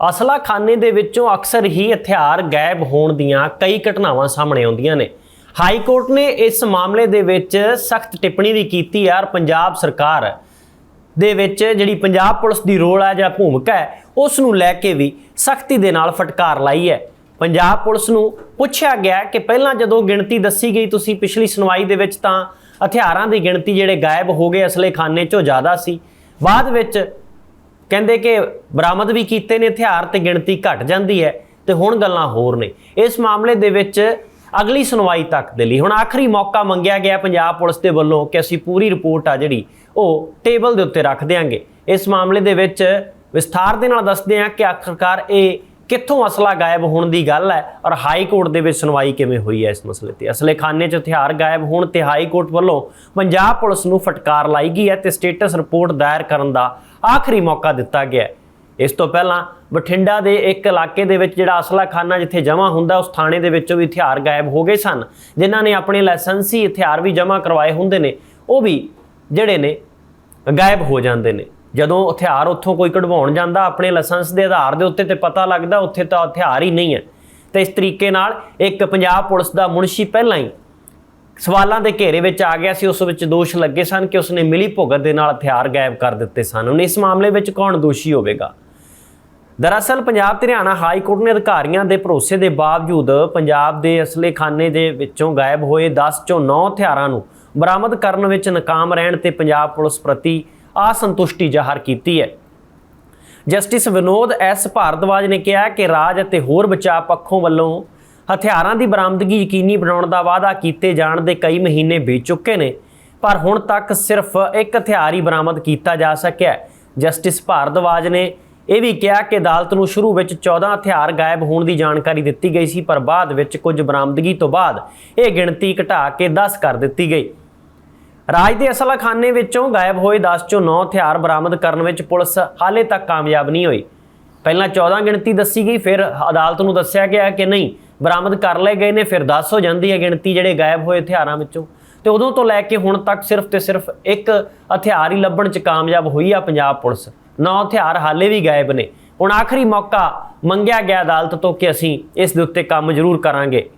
ਅਸਲਾ ਖਾਨੇ ਦੇ ਵਿੱਚੋਂ ਅਕਸਰ ਹੀ ਹਥਿਆਰ ਗਾਇਬ ਹੋਣ ਦੀਆਂ ਕਈ ਘਟਨਾਵਾਂ ਸਾਹਮਣੇ ਆਉਂਦੀਆਂ ਨੇ। ਹਾਈ ਕੋਰਟ ਨੇ ਇਸ ਮਾਮਲੇ ਦੇ ਵਿੱਚ ਸਖਤ ਟਿੱਪਣੀ ਵੀ ਕੀਤੀ ਹੈ ਔਰ ਪੰਜਾਬ ਸਰਕਾਰ ਦੇ ਵਿੱਚ ਜਿਹੜੀ ਪੰਜਾਬ ਪੁਲਿਸ ਦੀ ਰੋਲ ਹੈ ਜਾਂ ਭੂਮਿਕਾ ਹੈ, ਉਸ ਨੂੰ ਲੈ ਕੇ ਵੀ ਸਖਤੀ ਦੇ ਨਾਲ ਫਟਕਾਰ ਲਾਈ ਹੈ। ਪੰਜਾਬ ਪੁਲਿਸ ਨੂੰ ਪੁੱਛਿਆ ਗਿਆ ਕਿ ਪਹਿਲਾਂ ਜਦੋਂ ਗਿਣਤੀ ਦੱਸੀ ਗਈ ਤੁਸੀਂ ਪਿਛਲੀ ਸੁਣਵਾਈ ਦੇ ਵਿੱਚ ਤਾਂ ਹਥਿਆਰਾਂ ਦੀ ਗਿਣਤੀ ਜਿਹੜੇ ਗਾਇਬ ਹੋ ਗਏ ਅਸਲੇ ਖਾਨੇ 'ਚੋਂ ਜ਼ਿਆਦਾ ਸੀ। ਬਾਅਦ ਵਿੱਚ ਕਹਿੰਦੇ ਕਿ ਬਰਾਮਦ ਵੀ ਕੀਤੇ ਨੇ, ਹਥਿਆਰ ਤੇ ਗਿਣਤੀ ਘਟ ਜਾਂਦੀ ਹੈ ਤੇ ਹੁਣ ਗੱਲਾਂ ਹੋਰ ਨੇ। ਇਸ ਮਾਮਲੇ ਦੇ ਵਿੱਚ ਅਗਲੀ ਸੁਣਵਾਈ ਤੱਕ ਦੇ ਲਈ ਹੁਣ ਆਖਰੀ ਮੌਕਾ ਮੰਗਿਆ ਗਿਆ ਪੰਜਾਬ ਪੁਲਿਸ ਦੇ ਵੱਲੋਂ ਕਿ ਅਸੀਂ ਪੂਰੀ ਰਿਪੋਰਟ ਆ ਜਿਹੜੀ ਉਹ ਟੇਬਲ ਦੇ ਉੱਤੇ ਰੱਖ ਦਿਆਂਗੇ। ਇਸ ਮਾਮਲੇ ਦੇ ਵਿੱਚ ਵਿਸਥਾਰ ਦੇ ਨਾਲ ਦੱਸਦੇ ਹਾਂ ਕਿ ਆਖਰਕਾਰ ਇਹ ਕਿੱਥੋਂ ਅਸਲਾ ਗਾਇਬ ਹੋਣ ਦੀ ਗੱਲ ਹੈ ਔਰ ਹਾਈ ਕੋਰਟ ਦੇ ਵਿੱਚ ਸੁਣਵਾਈ ਕਿਵੇਂ ਹੋਈ ਹੈ ਇਸ ਮਸਲੇ ਤੇ? ਅਸਲੇ ਖਾਨੇ 'ਚ ਹਥਿਆਰ ਗਾਇਬ ਹੋਣ ਤੇ ਹਾਈ ਕੋਰਟ ਵੱਲੋਂ ਪੰਜਾਬ ਪੁਲਿਸ ਨੂੰ ਫਟਕਾਰ ਲਾਈ ਗਈ ਹੈ ਤੇ ਸਟੇਟਸ ਰਿਪੋਰਟ ਦਾਇਰ ਕਰਨ ਦਾ ਆਖਰੀ ਮੌਕਾ ਦਿੱਤਾ ਗਿਆ ਹੈ। ਇਸ ਤੋਂ ਪਹਿਲਾਂ ਬਠਿੰਡਾ ਦੇ ਇੱਕ ਇਲਾਕੇ ਦੇ ਵਿੱਚ ਜਿਹੜਾ ਅਸਲਾ ਖਾਨਾ ਜਿੱਥੇ ਜਮ੍ਹਾਂ ਹੁੰਦਾ, ਉਸ ਥਾਣੇ ਦੇ ਵਿੱਚੋਂ ਵੀ ਹਥਿਆਰ ਗਾਇਬ ਹੋ ਗਏ ਸਨ। ਜਿਨ੍ਹਾਂ ਨੇ ਆਪਣੇ ਲਾਇਸੈਂਸੀ ਹਥਿਆਰ ਵੀ ਜਮ੍ਹਾਂ ਕਰਵਾਏ ਹੁੰਦੇ ਨੇ, ਉਹ ਵੀ ਜਿਹੜੇ ਨੇ ਗਾਇਬ ਹੋ ਜਾਂਦੇ ਨੇ। ਜਦੋਂ ਹਥਿਆਰ ਉੱਥੋਂ ਕੋਈ ਕਢਵਾਉਣ ਜਾਂਦਾ, ਆਪਣੇ ਲਾਇਸੈਂਸ ਦੇ ਆਧਾਰ ਦੇ ਉੱਤੇ ਤੇ ਪਤਾ ਲੱਗਦਾ, ਉੱਥੇ ਤਾਂ ਹਥਿਆਰ ਹੀ ਨਹੀਂ ਹੈ। ਤੇ ਇਸ ਤਰੀਕੇ ਨਾਲ ਇੱਕ ਪੰਜਾਬ ਪੁਲਿਸ ਦਾ ਮੁਨਸ਼ੀ ਪਹਿਲਾਂ ਹੀ ਸਵਾਲਾਂ ਦੇ ਘੇਰੇ ਵਿੱਚ ਆ ਗਿਆ ਸੀ, ਉਸ ਵਿੱਚ ਦੋਸ਼ ਲੱਗੇ ਸਨ ਕਿ ਉਸਨੇ ਮਿਲੀ ਭੁਗਤ ਦੇ ਨਾਲ ਹਥਿਆਰ ਗਾਇਬ ਕਰ ਦਿੱਤੇ ਸਨ। ਹੁਣ ਇਸ ਮਾਮਲੇ ਵਿੱਚ ਕੌਣ ਦੋਸ਼ੀ ਹੋਵੇਗਾ? ਦਰਅਸਲ ਪੰਜਾਬ ਤੇ ਹਰਿਆਣਾ ਹਾਈ ਕੋਰਟ ਨੇ ਅਧਿਕਾਰੀਆਂ ਦੇ ਭਰੋਸੇ ਦੇ ਬਾਵਜੂਦ ਪੰਜਾਬ ਦੇ ਅਸਲੇ ਖਾਨੇ ਦੇ ਵਿੱਚੋਂ ਗਾਇਬ ਹੋਏ 10 ਚੋਂ 9 ਹਥਿਆਰਾਂ ਨੂੰ ਬਰਾਮਦ ਕਰਨ ਵਿੱਚ ਨਾਕਾਮ ਰਹਿਣ ਤੇ ਪੰਜਾਬ ਪੁਲਿਸ ਪ੍ਰਤੀ ਅਸੰਤੁਸ਼ਟੀ ਜ਼ਾਹਰ ਕੀਤੀ ਹੈ। ਜਸਟਿਸ ਵਿਨੋਦ ਐਸ ਭਾਰਦਵਾਜ ਨੇ ਕਿਹਾ ਕਿ ਰਾਜ ਅਤੇ ਹੋਰ ਬਚਾਅ ਪੱਖੋਂ ਵੱਲੋਂ ਹਥਿਆਰਾਂ ਦੀ ਬਰਾਮਦਗੀ ਯਕੀਨੀ ਬਣਾਉਣ ਦਾ ਵਾਅਦਾ ਕੀਤੇ ਜਾਣ ਦੇ ਕਈ ਮਹੀਨੇ ਬੀਤ ਚੁੱਕੇ ਨੇ, ਪਰ ਹੁਣ ਤੱਕ ਸਿਰਫ ਇੱਕ ਹਥਿਆਰ ਹੀ ਬਰਾਮਦ ਕੀਤਾ ਜਾ ਸਕਿਆ ਜਸਟਿਸ ਭਾਰਦਵਾਜ ਨੇ ਇਹ ਵੀ ਕਿਹਾ ਕਿ ਅਦਾਲਤ ਨੂੰ ਸ਼ੁਰੂ ਵਿੱਚ 14 ਹਥਿਆਰ ਗਾਇਬ ਹੋਣ ਦੀ ਜਾਣਕਾਰੀ ਦਿੱਤੀ ਗਈ ਸੀ, ਪਰ ਬਾਅਦ ਵਿੱਚ ਕੁਝ ਬਰਾਮਦਗੀ ਤੋਂ ਬਾਅਦ ਇਹ ਗਿਣਤੀ ਘਟਾ ਕੇ 10 ਕਰ ਦਿੱਤੀ ਗਈ। ਰਾਜ ਦੇ ਅਸਲਾਖਾਨੇ ਵਿੱਚੋਂ ਗਾਇਬ ਹੋਏ 10 ਚੋਂ 9 ਹਥਿਆਰ ਬਰਾਮਦ ਕਰਨ ਵਿੱਚ ਪੁਲਿਸ ਹਾਲੇ ਤੱਕ ਕਾਮਯਾਬ ਨਹੀਂ ਹੋਈ। ਪਹਿਲਾਂ 14 ਗਿਣਤੀ ਦੱਸੀ ਗਈ, ਫਿਰ ਅਦਾਲਤ ਨੂੰ ਦੱਸਿਆ ਗਿਆ ਕਿ ਨਹੀਂ, ਬਰਾਮਦ ਕਰ ਲਏ ਗਏ ਨੇ, ਫਿਰ 10 ਹੋ ਜਾਂਦੀ ਹੈ ਗਿਣਤੀ ਜਿਹੜੇ ਗਾਇਬ ਹੋਏ ਹਥਿਆਰਾਂ ਵਿੱਚੋਂ। ਤੇ ਉਦੋਂ ਤੋਂ ਲੈ ਕੇ ਹੁਣ ਤੱਕ ਸਿਰਫ ਤੇ ਸਿਰਫ ਇੱਕ ਹਥਿਆਰ ਹੀ ਲੱਭਣ 'ਚ ਕਾਮਯਾਬ ਹੋਈ ਆ ਪੰਜਾਬ ਪੁਲਿਸ। ਨੌ ਹਥਿਆਰ ਹਾਲੇ ਵੀ ਗਾਇਬ ਨੇ। ਹੁਣ ਆਖਰੀ ਮੌਕਾ ਮੰਗਿਆ ਗਿਆ ਅਦਾਲਤ ਤੋਂ ਕਿ ਅਸੀਂ ਇਸ ਦੇ ਉੱਤੇ ਕੰਮ ਜ਼ਰੂਰ ਕਰਾਂਗੇ।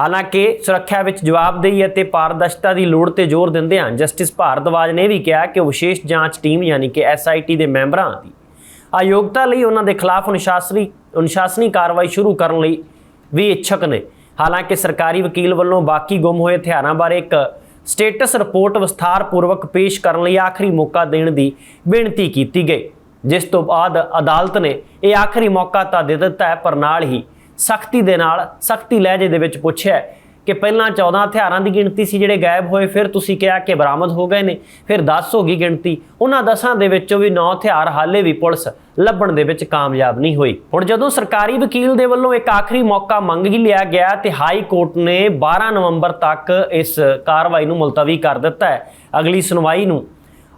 ਹਾਲਾਂਕਿ ਸੁਰੱਖਿਆ ਵਿੱਚ ਜਵਾਬਦੇਹੀ ਅਤੇ ਪਾਰਦਰਸ਼ਤਾ ਦੀ ਲੋੜ ਤੇ ਜ਼ੋਰ ਦਿੰਦੇ ਹਨ ਜਸਟਿਸ ਭਾਰਦਵਾਜ ਨੇ ਵੀ ਕਿਹਾ ਕਿ ਵਿਸ਼ੇਸ਼ ਜਾਂਚ ਟੀਮ ਯਾਨੀ ਕਿ ਐਸਆਈਟੀ ਦੇ ਮੈਂਬਰਾਂ ਦੀ ਅਯੋਗਤਾ ਲਈ ਉਹਨਾਂ ਦੇ ਖਿਲਾਫ ਅਨੁਸ਼ਾਸਨੀ ਅਨੁਸ਼ਾਸਨੀ ਕਾਰਵਾਈ ਸ਼ੁਰੂ ਕਰਨ ਲਈ ਵੀ ਇੱਛਕ ਨੇ। ਹਾਲਾਂਕਿ ਸਰਕਾਰੀ ਵਕੀਲ ਵੱਲੋਂ ਬਾਕੀ ਗੁੰਮ ਹੋਏ ਹਥਿਆਰਾਂ ਬਾਰੇ ਇੱਕ ਸਟੇਟਸ ਰਿਪੋਰਟ ਵਿਸਥਾਰਪੂਰਵਕ ਪੇਸ਼ ਕਰਨ ਲਈ ਆਖਰੀ ਮੌਕਾ ਦੇਣ ਦੀ ਬੇਨਤੀ ਕੀਤੀ ਗਈ। ਜਿਸ ਤੋਂ ਬਾਅਦ ਅਦਾਲਤ ਨੇ ਇਹ ਆਖਰੀ ਮੌਕਾ ਤਾਂ ਦੇ ਦਿੱਤਾ ਹੈ, ਪਰ ਨਾਲ ਹੀ ਸਖਤੀ ਦੇ ਨਾਲ, ਸਖਤੀ ਲਹਿਜੇ ਦੇ ਵਿੱਚ ਪੁੱਛਿਆ ਕਿ ਪਹਿਲਾਂ 14 ਹਥਿਆਰਾਂ ਦੀ ਗਿਣਤੀ ਸੀ ਜਿਹੜੇ ਗਾਇਬ ਹੋਏ, ਫਿਰ ਤੁਸੀਂ ਕਿਹਾ ਕਿ ਬਰਾਮਦ ਹੋ ਗਏ ਨੇ, ਫਿਰ 10 ਹੋ ਗਈ ਗਿਣਤੀ। ਉਹਨਾਂ 10ਾਂ ਦੇ ਵਿੱਚੋਂ ਵੀ 9 ਹਥਿਆਰ ਹਾਲੇ ਵੀ ਪੁਲਿਸ ਲੱਭਣ ਦੇ ਵਿੱਚ ਕਾਮਯਾਬ ਨਹੀਂ ਹੋਈ। ਹੁਣ ਜਦੋਂ ਸਰਕਾਰੀ ਵਕੀਲ ਦੇ ਵੱਲੋਂ ਇੱਕ ਆਖਰੀ ਮੌਕਾ ਮੰਗ ਹੀ ਲਿਆ ਗਿਆ ਤੇ ਹਾਈ ਕੋਰਟ ਨੇ 12 ਨਵੰਬਰ ਤੱਕ ਇਸ ਕਾਰਵਾਈ ਨੂੰ ਮੁਲਤਵੀ ਕਰ ਦਿੱਤਾ ਹੈ। ਅਗਲੀ ਸੁਣਵਾਈ ਨੂੰ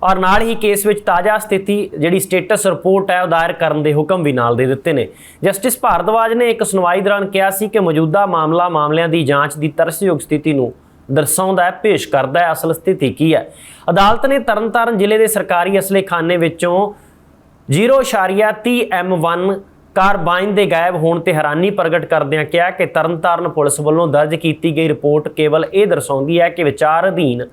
ਔਰ ਨਾਲ ਹੀ ਕੇਸ ਵਿੱਚ ਤਾਜ਼ਾ ਸਥਿਤੀ, ਜਿਹੜੀ ਸਟੇਟਸ ਰਿਪੋਰਟ ਹੈ, ਉਹ ਦਾਇਰ ਕਰਨ ਦੇ ਹੁਕਮ ਵੀ ਨਾਲ ਦੇ ਦਿੱਤੇ ਨੇ। ਜਸਟਿਸ ਭਾਰਦਵਾਜ ਨੇ ਇੱਕ ਸੁਣਵਾਈ ਦੌਰਾਨ ਕਿਹਾ ਸੀ ਕਿ ਮੌਜੂਦਾ ਮਾਮਲਾ ਮਾਮਲਿਆਂ ਦੀ ਜਾਂਚ ਦੀ ਤਰਸਯੋਗ ਸਥਿਤੀ ਨੂੰ ਦਰਸਾਉਂਦਾ ਹੈ, ਪੇਸ਼ ਕਰਦਾ ਹੈ, ਅਸਲ ਸਥਿਤੀ ਕੀ ਹੈ। ਅਦਾਲਤ ਨੇ ਤਰਨਤਾਰਨ ਜ਼ਿਲ੍ਹੇ ਦੇ ਸਰਕਾਰੀ ਅਸਲੇ ਖਾਨੇ ਵਿੱਚੋਂ 0.30 M1 ਕਾਰਬਾਈਨ ਦੇ ਗਾਇਬ ਹੋਣ ਤੇ ਹੈਰਾਨੀ ਪ੍ਰਗਟ ਕਰਦਿਆਂ ਕਿਹਾ ਕਿ ਤਰਨਤਾਰਨ ਪੁਲਿਸ ਵੱਲੋਂ ਦਰਜ ਕੀਤੀ ਗਈ ਰਿਪੋਰਟ ਕੇਵਲ ਇਹ ਦਰਸਾਉਂਦੀ ਹੈ ਕਿ ਵਿਚਾਰ ਅਧੀਨ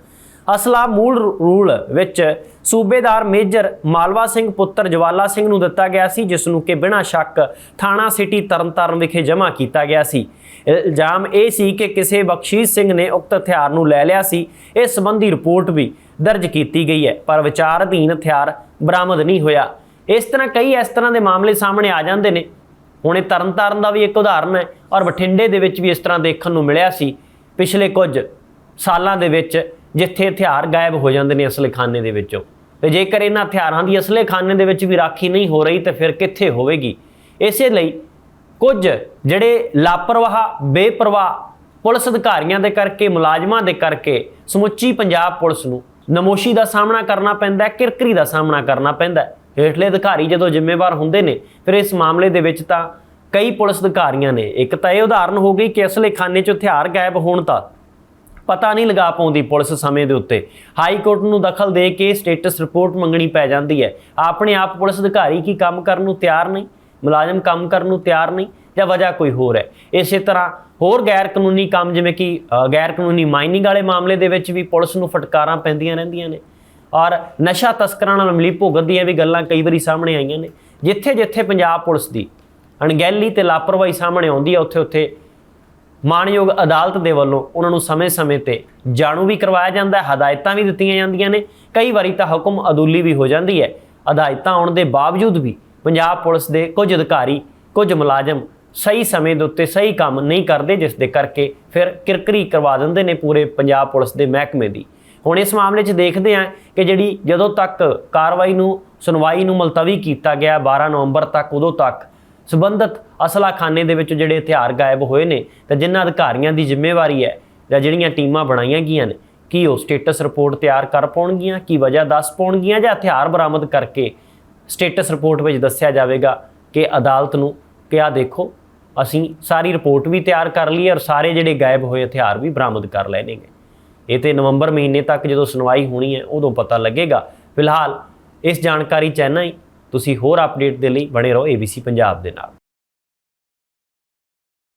ਅਸਲਾ ਮੂਲ ਰੂਲ ਵਿੱਚ ਸੂਬੇਦਾਰ ਮੇਜਰ ਮਾਲਵਾ ਸਿੰਘ ਪੁੱਤਰ ਜਵਾਲਾ ਸਿੰਘ ਨੂੰ ਦਿੱਤਾ ਗਿਆ ਸੀ, ਜਿਸ ਨੂੰ ਕਿ ਬਿਨਾਂ ਸ਼ੱਕ ਥਾਣਾ ਸਿਟੀ ਤਰਨਤਾਰਨ ਵਿਖੇ ਜਮ੍ਹਾਂ ਕੀਤਾ ਗਿਆ ਸੀ। ਇਲਜ਼ਾਮ ਇਹ ਸੀ ਕਿ ਕਿਸੇ ਬਖਸ਼ੀਸ਼ ਸਿੰਘ ਨੇ ਉਕਤ ਹਥਿਆਰ ਨੂੰ ਲੈ ਲਿਆ ਸੀ। ਇਸ ਸੰਬੰਧੀ ਰਿਪੋਰਟ ਵੀ ਦਰਜ ਕੀਤੀ ਗਈ ਹੈ, ਪਰ ਵਿਚਾਰ ਅਧੀਨ ਹਥਿਆਰ ਬਰਾਮਦ ਨਹੀਂ ਹੋਇਆ। ਇਸ ਤਰ੍ਹਾਂ ਕਈ ਇਸ ਤਰ੍ਹਾਂ ਦੇ ਮਾਮਲੇ ਸਾਹਮਣੇ ਆ ਜਾਂਦੇ ਨੇ। ਹੁਣ ਇਹ ਤਰਨਤਾਰਨ ਦਾ ਵੀ ਇੱਕ ਉਦਾਹਰਨ ਹੈ, ਔਰ ਬਠਿੰਡੇ ਦੇ ਵਿੱਚ ਵੀ ਇਸ ਤਰ੍ਹਾਂ ਦੇਖਣ ਨੂੰ ਮਿਲਿਆ ਸੀ। ਪਿਛਲੇ ਕੁਝ ਸਾਲਾਂ ਦੇ ਵਿੱਚ ਜਿੱਥੇ ਹਥਿਆਰ ਗਾਇਬ ਹੋ ਜਾਂਦੇ ਨੇ ਅਸਲੇ ਖਾਨੇ ਦੇ ਵਿੱਚੋਂ। ਤੇ ਜੇਕਰ ਇਹਨਾਂ ਹਥਿਆਰਾਂ ਦੀ ਅਸਲੇ ਖਾਨੇ ਦੇ ਵਿੱਚ ਵੀ ਰਾਖੀ ਨਹੀਂ ਹੋ ਰਹੀ, ਤਾਂ ਫਿਰ ਕਿੱਥੇ ਹੋਵੇਗੀ? ਇਸੇ ਲਈ ਕੁਝ ਜਿਹੜੇ ਲਾਪਰਵਾਹ, ਬੇਪਰਵਾਹ ਪੁਲਿਸ ਅਧਿਕਾਰੀਆਂ ਦੇ ਕਰਕੇ, ਮੁਲਾਜ਼ਮਾਂ ਦੇ ਕਰਕੇ ਸਮੁੱਚੀ ਪੰਜਾਬ ਪੁਲਿਸ ਨੂੰ ਨਮੋਸ਼ੀ ਦਾ ਸਾਹਮਣਾ ਕਰਨਾ ਪੈਂਦਾ ਹੈ ਕਿਰਕਰੀ ਦਾ ਸਾਹਮਣਾ ਕਰਨਾ ਪੈਂਦਾ। ਹੈ ਹੇਠਲੇ ਅਧਿਕਾਰੀ ਜਦੋਂ ਜ਼ਿੰਮੇਵਾਰ ਹੁੰਦੇ ਨੇ, ਫਿਰ ਇਸ ਮਾਮਲੇ ਦੇ ਵਿੱਚ ਤਾਂ ਕਈ ਪੁਲਿਸ ਅਧਿਕਾਰੀਆਂ ਨੇ। ਇੱਕ ਤਾਂ ਇਹ ਉਦਾਹਰਨ ਹੋ ਗਈ ਕਿ ਅਸਲੇ ਖਾਨੇ 'ਚ ਹਥਿਆਰ ਗਾਇਬ ਹੋਣ ਤਾਂ ਪਤਾ ਨਹੀਂ ਲਗਾ ਪਾਉਂਦੀ ਪੁਲਿਸ ਸਮੇਂ ਦੇ ਉੱਤੇ। ਹਾਈ ਕੋਰਟ ਨੂੰ ਦਖਲ ਦੇ ਕੇ ਸਟੇਟਸ ਰਿਪੋਰਟ ਮੰਗਣੀ ਪੈ ਜਾਂਦੀ ਹੈ। ਆਪਣੇ ਆਪ ਪੁਲਿਸ ਅਧਿਕਾਰੀ ਕੀ ਕੰਮ ਕਰਨ ਨੂੰ ਤਿਆਰ ਨਹੀਂ? ਮੁਲਾਜ਼ਮ ਕੰਮ ਕਰਨ ਨੂੰ ਤਿਆਰ ਨਹੀਂ? ਜਾਂ ਵਜ੍ਹਾ ਕੋਈ ਹੋਰ ਹੈ? ਇਸੇ ਤਰ੍ਹਾਂ ਹੋਰ ਗੈਰ ਕਾਨੂੰਨੀ ਕੰਮ ਜਿਵੇਂ ਕਿ ਗੈਰ ਕਾਨੂੰਨੀ ਮਾਈਨਿੰਗ ਵਾਲੇ ਮਾਮਲੇ ਦੇ ਵਿੱਚ ਵੀ ਪੁਲਿਸ ਨੂੰ ਫਟਕਾਰਾਂ ਪੈਂਦੀਆਂ ਰਹਿੰਦੀਆਂ ਨੇ। ਔਰ ਨਸ਼ਾ ਤਸਕਰਾਂ ਨਾਲ ਮਿਲੀ ਭੁਗਤ ਦੀਆਂ ਵੀ ਗੱਲਾਂ ਕਈ ਵਾਰੀ ਸਾਹਮਣੇ ਆਈਆਂ ਨੇ। ਜਿੱਥੇ ਜਿੱਥੇ ਪੰਜਾਬ ਪੁਲਿਸ ਦੀ ਅਣਗਹਿਲੀ ਤੇ ਲਾਪਰਵਾਹੀ ਸਾਹਮਣੇ ਆਉਂਦੀ ਹੈ ਉੱਥੇ ਉੱਥੇ ਮਾਣਯੋਗ ਅਦਾਲਤ ਦੇ ਵੱਲੋਂ ਉਹਨਾਂ ਨੂੰ ਸਮੇਂ-ਸਮੇਂ ਤੇ ਜਾਣੂ ਵੀ ਕਰਵਾਇਆ ਜਾਂਦਾ ਹੈ, ਹਦਾਇਤਾਂ ਵੀ ਦਿੱਤੀਆਂ ਜਾਂਦੀਆਂ ਨੇ। ਕਈ ਵਾਰੀ ਤਾਂ ਹੁਕਮ ਅਦੂਲੀ ਵੀ ਹੋ ਜਾਂਦੀ ਹੈ। ਹਦਾਇਤਾਂ ਆਉਣ ਦੇ ਬਾਵਜੂਦ ਵੀ ਪੰਜਾਬ ਪੁਲਿਸ ਦੇ ਕੁਝ ਅਧਿਕਾਰੀ, ਕੁਝ ਮੁਲਾਜ਼ਮ ਸਹੀ ਸਮੇਂ ਦੇ ਉੱਤੇ ਸਹੀ ਕੰਮ ਨਹੀਂ ਕਰਦੇ, ਜਿਸ ਦੇ ਕਰਕੇ ਫਿਰ ਕਿਰਕਰੀ ਕਰਵਾ ਦਿੰਦੇ ਨੇ ਪੂਰੇ ਪੰਜਾਬ ਪੁਲਿਸ ਦੇ ਮਹਿਕਮੇ ਦੀ। ਹੁਣ ਇਸ ਮਾਮਲੇ 'ਚ ਦੇਖਦੇ ਹਾਂ ਕਿ ਜਿਹੜੀ ਜਦੋਂ ਤੱਕ ਕਾਰਵਾਈ ਨੂੰ, ਸੁਣਵਾਈ ਨੂੰ ਮੁਲਤਵੀ ਕੀਤਾ ਗਿਆ 12 ਨਵੰਬਰ ਤੱਕ, ਉਦੋਂ ਤੱਕ ਸਬੰਧਤ ਅਸਲਾਖਾਨੇ ਦੇ ਵਿੱਚ ਜਿਹੜੇ ਹਥਿਆਰ ਗਾਇਬ ਹੋਏ ਨੇ ਤਾਂ ਜਿਨ੍ਹਾਂ ਅਧਿਕਾਰੀਆਂ ਦੀ ਜ਼ਿੰਮੇਵਾਰੀ ਹੈ ਜਾਂ ਜਿਹੜੀਆਂ ਟੀਮਾਂ ਬਣਾਈਆਂ ਗਈਆਂ ਨੇ, ਕੀ ਉਹ ਸਟੇਟਸ ਰਿਪੋਰਟ ਤਿਆਰ ਕਰ ਪਾਉਣਗੀਆਂ, ਕੀ ਵਜ੍ਹਾ ਦੱਸ ਪਾਉਣਗੀਆਂ ਜਾਂ ਹਥਿਆਰ ਬਰਾਮਦ ਕਰਕੇ ਸਟੇਟਸ ਰਿਪੋਰਟ ਵਿੱਚ ਦੱਸਿਆ ਜਾਵੇਗਾ ਕਿ ਅਦਾਲਤ ਨੂੰ ਕਿ ਆ ਦੇਖੋ, ਅਸੀਂ ਸਾਰੀ ਰਿਪੋਰਟ ਵੀ ਤਿਆਰ ਕਰ ਲਈ ਔਰ ਸਾਰੇ ਜਿਹੜੇ ਗਾਇਬ ਹੋਏ ਹਥਿਆਰ ਵੀ ਬਰਾਮਦ ਕਰ ਲਏ ਨੇਗੇ। ਇਹ ਤੇ ਨਵੰਬਰ ਮਹੀਨੇ ਤੱਕ ਜਦੋਂ ਸੁਣਵਾਈ ਹੋਣੀ ਹੈ, ਉਦੋਂ ਪਤਾ ਲੱਗੇਗਾ। ਫਿਲਹਾਲ ਇਸ ਜਾਣਕਾਰੀ ਚਾਹਨਾ ਹੀ। ਤੁਸੀਂ ਹੋਰ ਅਪਡੇਟ ਦੇ ਲਈ ਬਣੇ ਰਹੋ ABC ਪੰਜਾਬ ਦੇ ਨਾਲ।